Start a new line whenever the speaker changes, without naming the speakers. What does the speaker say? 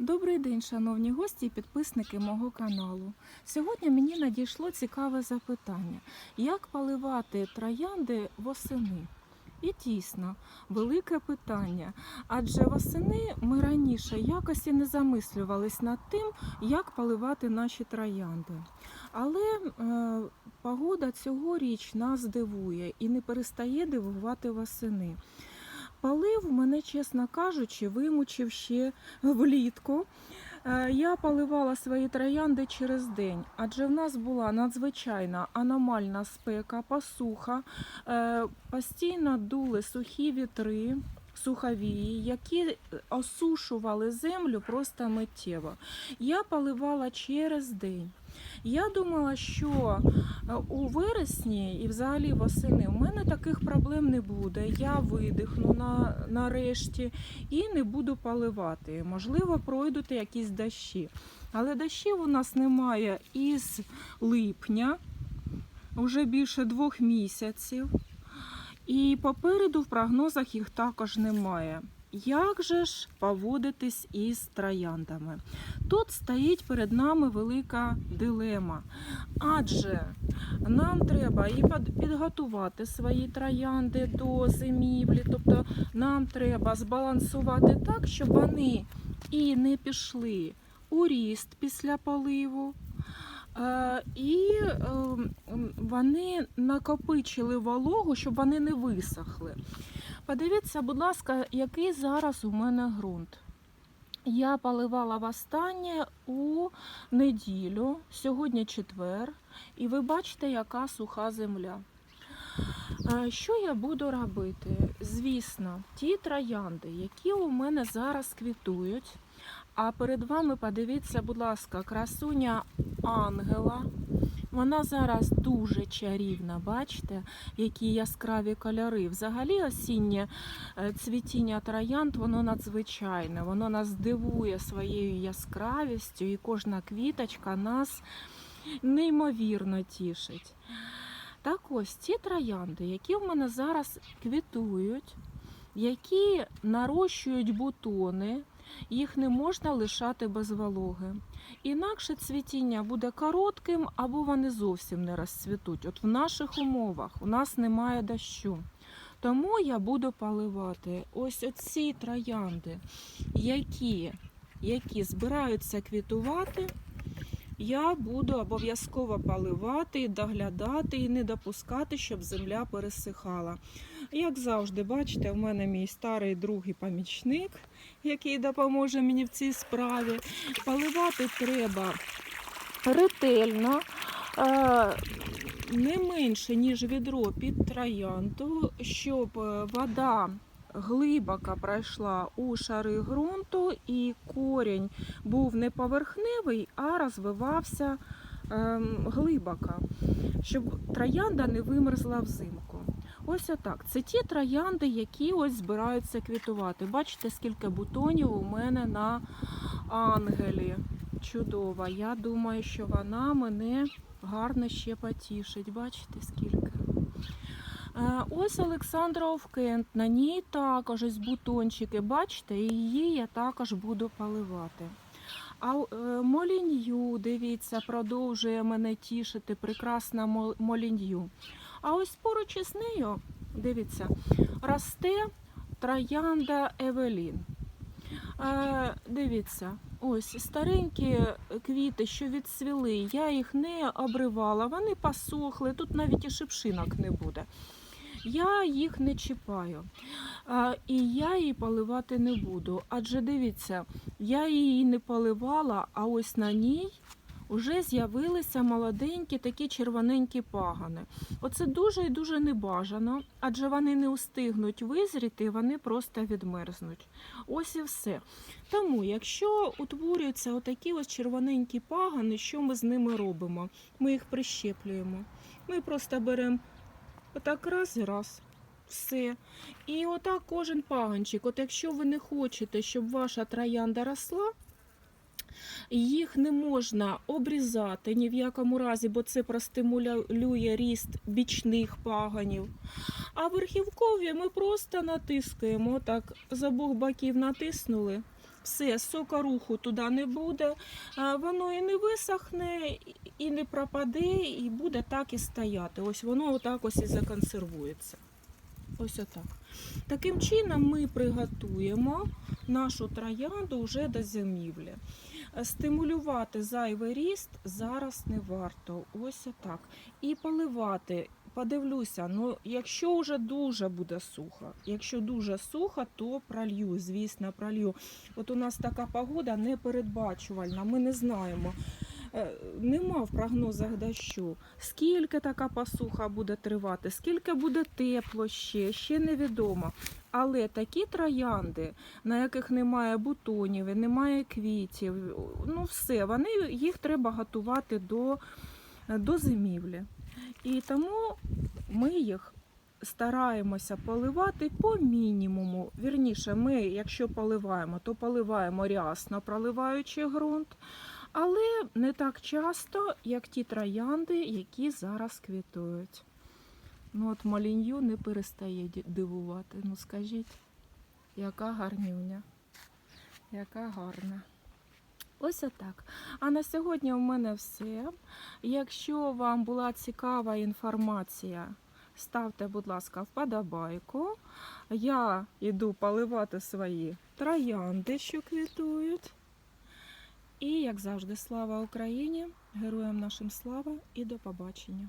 Добрий день, шановні гості і підписники мого каналу. Сьогодні мені надійшло цікаве запитання: як поливати троянди восени? І дійсно, велике питання. Адже восени ми раніше якось не замислювались над тим, як поливати наші троянди. Але е, погода цьогоріч нас дивує і не перестає дивувати восени. Полив мене, чесно кажучи, вимучив ще влітку. Е, Я поливала свої троянди через день, адже в нас була надзвичайна аномальна спека, посуха, е, постійно дули сухі вітри, суховії, які осушували землю просто миттєво. Я поливала через день. Я думала, що е, у вересні і взагалі восени у мене таких проблем не буде. Я видихну на, нарешті і не буду поливати. Можливо, пройдуть якісь дощі. Але дощів у нас немає із липня, вже більше двох місяців. І попереду в прогнозах їх також немає. Як же ж поводитись із трояндами? Тут стоїть перед нами велика дилема. Адже нам треба і підготувати свої троянди до зимівлі, тобто нам треба збалансувати так, щоб вони і не пішли у ріст після поливу. І е, вони накопичили вологу, щоб вони не висохли. Подивіться, будь ласка, який зараз у мене ґрунт. Я поливала востаннє у неділю, сьогодні четвер, і ви бачите, яка суха земля. Що я буду робити? Звісно, ті троянди, які у мене зараз квітують. А перед вами подивіться, будь ласка, красуня Ангела. Вона зараз дуже чарівна, бачите, які яскраві кольори. Взагалі осіннє е, цвітіння троянд, воно надзвичайне, воно нас дивує своєю яскравістю, і кожна квіточка нас неймовірно тішить. Так ось ці троянди, які в мене зараз квітують, які нарощують бутони, їх не можна лишати без вологи. Інакше цвітіння буде коротким або вони зовсім не розцвітуть. От в наших умовах у нас немає дощу. Тому я буду поливати ось оці троянди, які, які збираються квітувати. Я буду обов'язково поливати, доглядати і не допускати, щоб земля пересихала. Як завжди, бачите, в мене мій старий друг і помічник, який допоможе мені в цій справі. Поливати треба ретельно, е, не менше, ніж відро під троянду, щоб е, вода глибоко пройшла у шари ґрунту і корінь був не поверхневий, а розвивався ем, глибоко, щоб троянда не вимерзла взимку. Ось отак. Це ті троянди, які ось збираються квітувати. Бачите, скільки бутонів у мене на ангелі. Чудова. Я думаю, що вона мене гарно ще потішить. Бачите, скільки. Е, Ось Олександра Овкент, на ній також ось бутончики, бачите, її я також буду поливати. А е, молінью, дивіться, продовжує мене тішити, прекрасна мол- молінью. А ось поруч із нею, дивіться, росте троянда Евелін. Е, дивіться, ось старенькі квіти, що відцвіли, я їх не обривала, вони посохли, тут навіть і шипшинок не буде. Я їх не чіпаю. І я її поливати не буду. Адже дивіться, я її не поливала, а ось на ній вже з'явилися молоденькі такі червоненькі пагани. Оце дуже і дуже небажано, адже вони не устигнуть визріти, вони просто відмерзнуть. Ось і все. Тому, якщо утворюються отакі ось червоненькі пагани, що ми з ними робимо? Ми їх прищеплюємо. Ми просто беремо отак раз і раз. Все. І отак кожен паганчик. От якщо ви не хочете, щоб ваша троянда росла, їх не можна обрізати ні в якому разі, бо це простимулює ріст бічних паганів. А верхівкові ми просто натискаємо, так з обох боків натиснули все, сокоруху туди не буде, воно і не висохне, і- і не пропаде, і буде так і стояти. Ось воно отак ось і законсервується. Ось отак. Таким чином ми приготуємо нашу троянду вже до зимівлі. Е, Стимулювати зайвий ріст зараз не варто. Ось отак. І поливати. Подивлюся, ну якщо вже дуже буде сухо, якщо дуже сухо, то пролью, звісно, пролью. От у нас така погода непередбачувальна, ми не знаємо. Е, Нема в прогнозах дощу. Скільки така посуха буде тривати, скільки буде тепло ще, ще невідомо. Але такі троянди, на яких немає бутонів, немає квітів, ну все, вони, їх треба готувати до, до зимівлі. І тому ми їх стараємося поливати по мінімуму. Вірніше, ми, якщо поливаємо, то поливаємо рясно, проливаючи ґрунт, але не так часто, як ті троянди, які зараз квітують. Ну от малінью не перестає дивувати. Ну скажіть, яка гарнюня, яка гарна. Ось отак. А на сьогодні у мене все. Якщо вам була цікава інформація, ставте, будь ласка, вподобайку. Я йду поливати свої троянди, що квітують. І, як завжди, слава Україні! Героям нашим слава і до побачення!